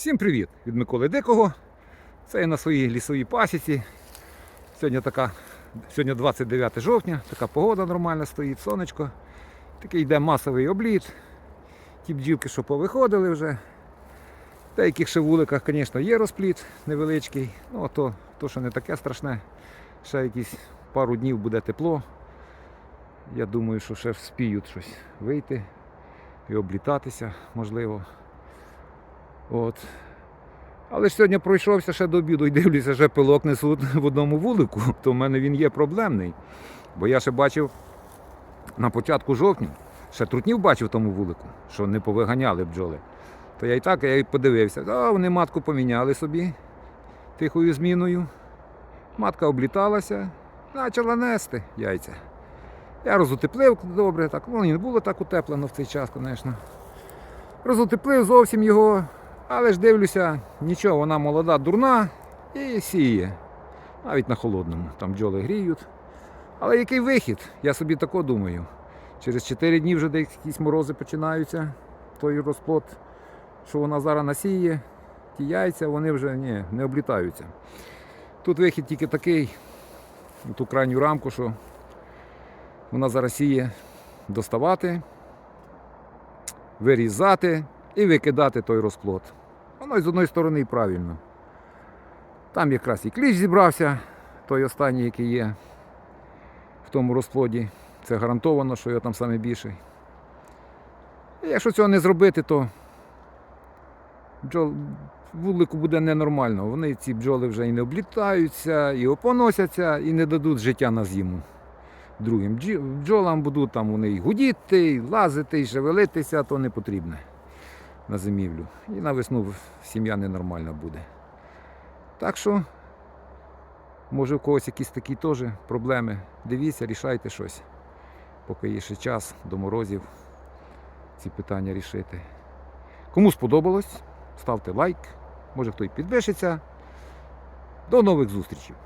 Всім привіт від Миколи Дикого. Це я на своїй лісовій пасіці. Сьогодні така, сьогодні 29 жовтня, така погода нормальна стоїть, сонечко. Такий йде масовий обліт. Ті бджілки, що повиходили вже. В деяких ще вуликах, звісно, є розпліт невеличкий. Ну, то, то, що не таке страшне. Ще якісь пару днів буде тепло. Я думаю, що ще вспіють щось вийти і облітатися, можливо. От. Але ж сьогодні пройшовся ще до обіду і дивлюся, вже пилок несуть в одному вулику, то в мене він є проблемний. Бо я ще бачив на початку жовтня, ще трутнів бачив в тому вулику, що не повиганяли бджоли. То я і так я і подивився, а вони матку поміняли собі тихою зміною. Матка обліталася, почала нести яйця. Я розутеплив добре, так, ну і не було так утеплено в цей час, звісно. Розутеплив зовсім його, але ж дивлюся, нічого, вона молода, дурна і сіє. Навіть на холодному. Там бджоли гріють. Але який вихід? Я собі тако думаю. Через 4 дні вже десь якісь морози починаються. Той розплод, що вона зараз насіє, ті яйця, вони вже ні, не облітаються. Тут вихід тільки такий, ту крайню рамку, що вона зараз сіє доставати, вирізати і викидати той розплод. Воно з одної сторони і правильно. Там якраз і кліч зібрався, той останній, який є в тому розплоді. Це гарантовано, що його там саме більший. І якщо цього не зробити, то бджол, вулику буде ненормально. Вони ці бджоли вже і не облітаються, і опоносяться, і не дадуть життя на зиму. Другим бджолам будуть там вони і гудіти, і лазити, і шевелитися, то не потрібне на зимівлю. І на весну сім'я ненормальна буде. Так що, може, у когось якісь такі теж проблеми. Дивіться, рішайте щось. Поки є ще час до морозів ці питання рішити. Кому сподобалось, ставте лайк, може хто й підпишеться. До нових зустрічей!